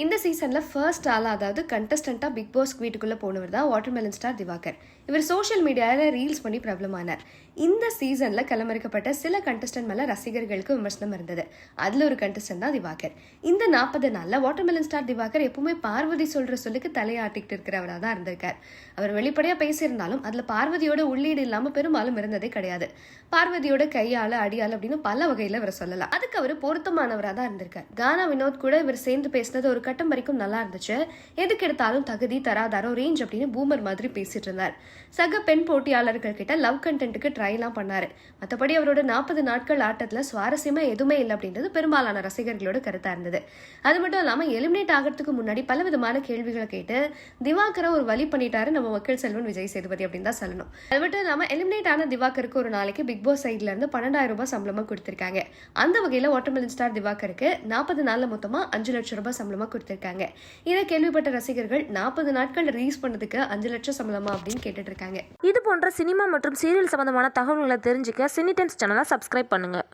இந்த சீசனில் ஃபர்ஸ்ட் ஆளாக அதாவது கண்டஸ்டண்ட்டாக பிக் பாஸ் வீட்டுக்குள்ளே போனவர் தான் வாட்டர்மெலன் ஸ்டார் திவாகர். இவர் சோஷியல் மீடியாவில் ரீல்ஸ் பண்ணி பிரபலமானார் இந்த சீசனில் களமிறக்கப்பட்ட சில கண்டஸ்டன்ட் மேலே ரசிகர்களுக்கு விமர்சனம் இருந்தது. அதில் ஒரு கண்டஸ்டன்ட் தான் திவாகர். இந்த நாற்பது நாளில் வாட்டர்மெலன் ஸ்டார் திவாகர் எப்பவுமே பார்வதி சொல்கிற சொல்லுக்கு தலையாட்டிக்கிட்டு இருக்கிறவராக தான் இருந்திருக்கார். அவர் வெளிப்படையாக பேசியிருந்தாலும் அதில் பார்வதியோட உள்ளீடு இல்லாமல் பெரும்பாலும் இருந்ததே கிடையாது. பார்வதியோட கையால் அடியால் அப்படின்னு பல வகையில் இவர் சொல்லலாம். அதுக்கு அவர் பொருத்தமானவராக தான் இருந்திருக்கார். கானா வினோத் கூட இவர் சேர்ந்து பேசினது ஒரு கட்டம் வரைக்கும் நல்லா இருந்துச்சு. எதுக்கு எடுத்தாலும் தகுதி தராதாரம் ரேஞ்ச் அப்படின்னு பூமர் மாதிரி பேசிட்டு இருந்தார். சக பெண் போட்டியாளர்கள் கிட்ட லவ் கண்டென்ட்டுக்கு ட்ரைலாம் பண்ணாரு. மற்றபடி அவரோட நாற்பது நாட்கள் ஆட்டத்தில் சுவாரஸ்யமா எதுவுமே இல்லை அப்படின்றது பெரும்பாலான ரசிகர்களோட கருத்தா இருந்தது. அது மட்டும் இல்லாமல் எலிமினேட் ஆகிறதுக்கு முன்னாடி பல விதமான கேள்விகளை கேட்டு திவாகரை ஒரு வழி பண்ணிட்டாரு நம்ம மக்கள் செல்வன் விஜய் சேதுபதி அப்படின்னு தான் சொல்லணும். அது மட்டும் இல்லாமல் எலிமினேட் ஆன திவாகருக்கு ஒரு நாளைக்கு பிக் பாஸ் சைட்ல இருந்து பன்னெண்டாயிரம் ரூபாய் சம்பளமா கொடுத்திருக்காங்க. அந்த வகையில் வாட்டர்மெலன் ஸ்டார் திவாகருக்கு நாற்பது நாளில் மொத்தமாக அஞ்சு லட்சம் ரூபாய் சம்பளமாக கொடுத்துருக்காங்க. இதை கேள்விப்பட்ட ரசிகர்கள் நாற்பது நாட்கள் ரீஸ் பண்ணதுக்கு அஞ்சு லட்சம் சம்பளமா அப்படின்னு கேட்டுட்டு இருக்காங்க. இது போன்ற சினிமா மற்றும் சீரியல் சம்பந்தமான தகவல்களை தெரிஞ்சுக்க சினி டென்ஸ் சேனலை சப்ஸ்கிரைப் பண்ணுங்கள்